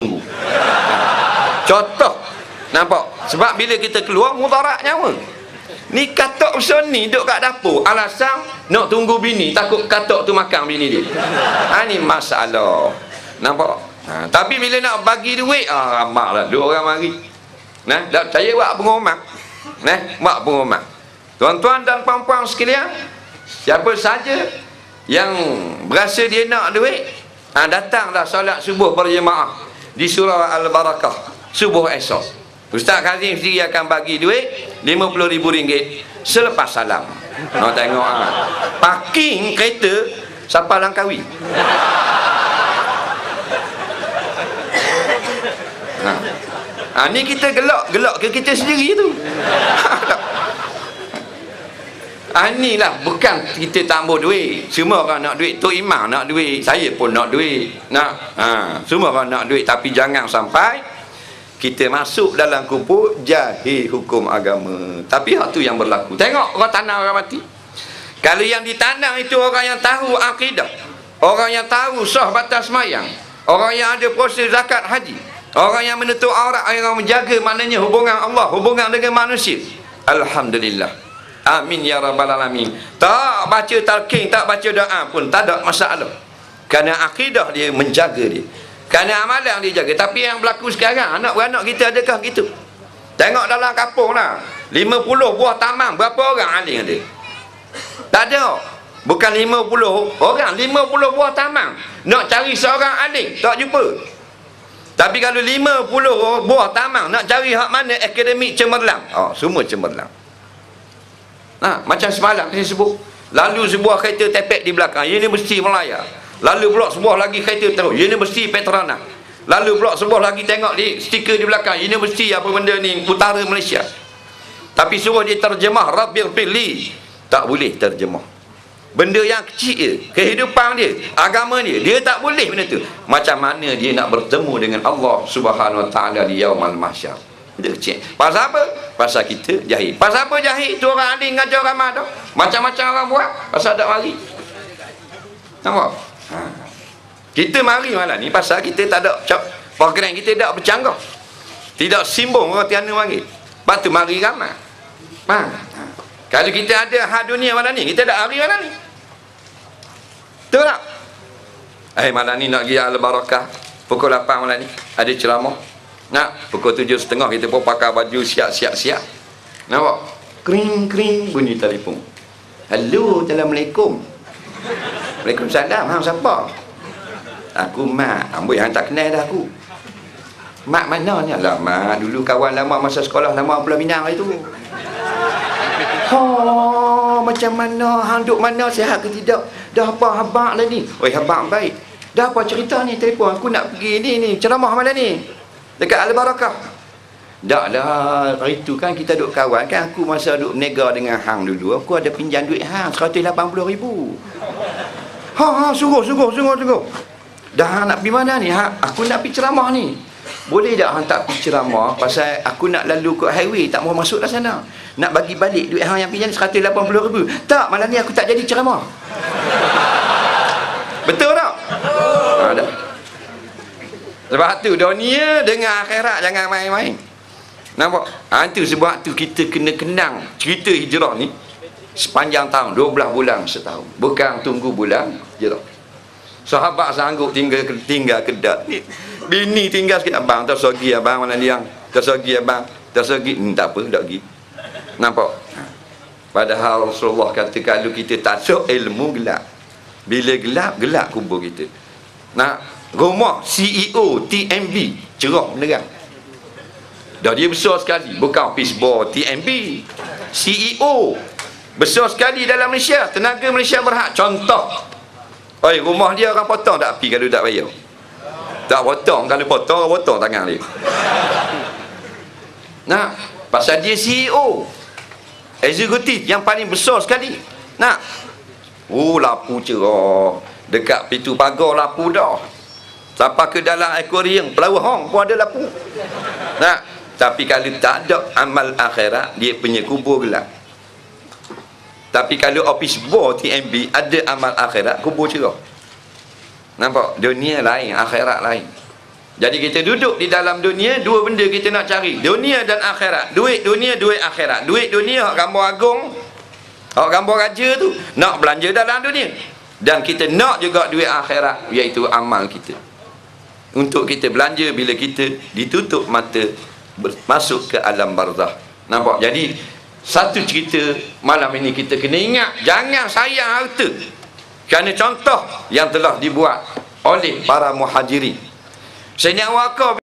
tunggu contoh. Nampak? Sebab bila kita keluar mudarat nyawa. Ni katok besar ni duduk kat dapur. Alasan nak tunggu bini takut katok tu makan bini dia. Ha, ni masalah. Nampak? Ha, tapi bila nak bagi duit ah, ramak lah. Dua orang mari. Nah, tak saya buat pengumuman nah, buat pengumuman tuan-tuan dan puan-puan sekalian siapa saja yang berasa dia nak duit ha, datanglah solat subuh berjemaah di surau Al-Barakah subuh esok Ustaz Kazim sendiri akan bagi duit RM50,000 selepas salam nak tengok ha. parking kereta siapa langkawi ha. ha. ni kita gelak gelak ke kita sendiri tu Ah ni lah bukan kita tak mau duit. Semua orang nak duit. Tok Imam nak duit. Saya pun nak duit. Nak. Ha, semua orang nak duit tapi jangan sampai kita masuk dalam kumpul jahil hukum agama. Tapi hak tu yang berlaku. Tengok orang tanah orang mati. Kalau yang ditanam itu orang yang tahu akidah. Orang yang tahu sah batas mayang. Orang yang ada proses zakat haji. Orang yang menutup aurat, orang yang menjaga maknanya hubungan Allah, hubungan dengan manusia. Alhamdulillah. Amin ya rabbal alamin. Tak baca talqin, tak baca doa pun tak ada masalah. Kerana akidah dia menjaga dia. Kerana amalan dia jaga. Tapi yang berlaku sekarang, anak-beranak kita adakah gitu? Tengok dalam kampung lah. 50 buah taman, berapa orang aling ada? Tak ada. Bukan 50 orang, 50 buah taman. Nak cari seorang aling, tak jumpa. Tapi kalau 50 buah taman, nak cari hak mana akademik cemerlang? Oh, semua cemerlang. Ha, macam semalam saya sebut. Lalu sebuah kereta tepek di belakang. Universiti Melaya. Lalu pula sebuah lagi kereta terus. Universiti Petrana. Lalu pula sebuah lagi tengok di stiker di belakang. Universiti apa benda ni. Utara Malaysia. Tapi suruh dia terjemah. Rabbil Fili. Tak boleh terjemah. Benda yang kecil dia. Kehidupan dia. Agama dia. Dia tak boleh benda tu. Macam mana dia nak bertemu dengan Allah subhanahu wa ta'ala di yawmal mahsyar. Dia kecil. Pasal apa? Pasal kita jahil. Pasal apa jahil? Tu orang adik ngajar ramah tu. Macam-macam orang buat. Pasal tak mari. Nampak? Ha. Kita mari malam ni pasal kita tak ada program kita tak bercanggah. Tidak simbong orang tiana mari. Lepas tu mari ramai. Ha. ha. Kalau kita ada hak dunia malam ni, kita ada hari malam ni. Betul tak? Eh malam ni nak pergi Al-Barakah. Pukul 8 malam ni. Ada ceramah. Nak pukul tujuh setengah kita pun pakai baju siap-siap-siap. Nampak? Kring-kring bunyi telefon. Hello, Assalamualaikum. Waalaikumsalam. Hang siapa? Aku Mak. Ambil hang tak kenal dah aku. Mak mana ni? Alah, Mak. Dulu kawan lama masa sekolah lama Pulau Minang itu. Oh, macam mana? Hang duduk mana? Sihat ke tidak? Dah apa habak lah ni? Oi, habak baik. Dah apa cerita ni telefon? Aku nak pergi ni ni. Ceramah mana ni? Dekat Al-Barakah tak lah hari tu kan kita duduk kawan. Kan aku masa duduk nega dengan hang dulu aku ada pinjam duit hang 180 ribu. Ha ha sungguh sungguh sungguh sungguh. Dah nak pergi mana ni? Ha, aku nak pergi ceramah ni. Boleh tak hang tak pergi ceramah? Pasal aku nak lalu ke highway tak mau masuk dah sana. Nak bagi balik duit hang yang pinjam 180 ribu. Tak malam ni aku tak jadi ceramah. Betul tak? Ha, dah. Sebab tu dunia dengan akhirat jangan main-main. Nampak? Ha, itu sebab tu kita kena kenang cerita hijrah ni sepanjang tahun, 12 bulan setahun. Bukan tunggu bulan hijrah. Sahabat sanggup tinggal tinggal kedak ni. Bini tinggal sikit abang tersogi abang mana dia. Tersogi abang, tersogi hmm, tak apa tak pergi. Nampak? Ha. Padahal Rasulullah kata kalau kita tak sok ilmu gelap. Bila gelap, gelap kubur kita. Nah, rumah CEO TMB cerah menerang dah dia besar sekali bukan boy TMB CEO besar sekali dalam Malaysia tenaga Malaysia berhak. Contoh oi rumah dia orang potong tak api kalau tak bayar? Tak potong kalau potong orang potong tangan dia. Nah pasal dia CEO eksekutif yang paling besar sekali. Nak? Oh lapu cerah. Dekat pintu pagar lapu dah Sampai ke dalam akuarium? Pelawa hong pun ada lampu Nah, Tapi kalau tak ada amal akhirat Dia punya kubur gelap. Tapi kalau office boy TMB Ada amal akhirat Kubur cerah. Nampak? Dunia lain, akhirat lain. Jadi kita duduk di dalam dunia dua benda kita nak cari. Dunia dan akhirat. Duit dunia duit akhirat. Duit dunia hak gambar agung. Hak gambar raja tu. Nak belanja dalam dunia. Dan kita nak juga duit akhirat iaitu amal kita untuk kita belanja bila kita ditutup mata masuk ke alam barzah. Nampak? Jadi satu cerita malam ini kita kena ingat jangan sayang harta. Kerana contoh yang telah dibuat oleh para muhajirin. Sayyidina Wakaf